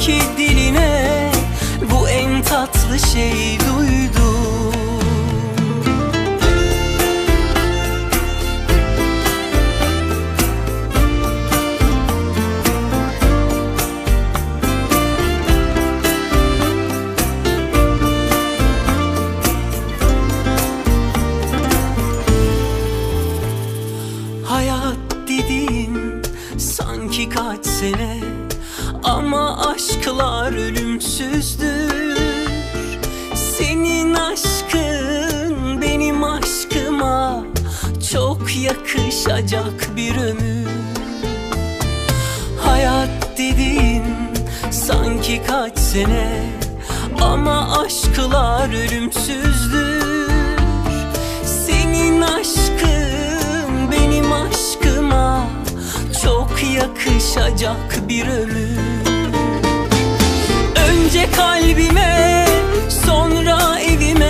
sanki diline Bu en tatlı şey duydum Hayat dediğin sanki kaç sene Ama aşklar ölümsüzdür. Senin aşkın benim aşkıma Çok yakışacak bir ömür. Hayat dediğin sanki kaç sene Ama aşklar ölümsüzdür yakışacak bir ömür Önce kalbime sonra evime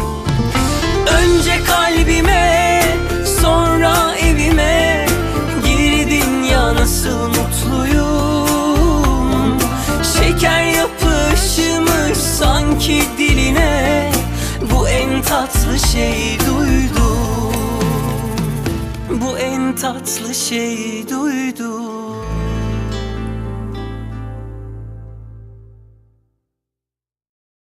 nasıl mutluyum. Şeker yapışmış sanki diline. Bu en tatlı şey duydum. Bu en tatlı şey duydum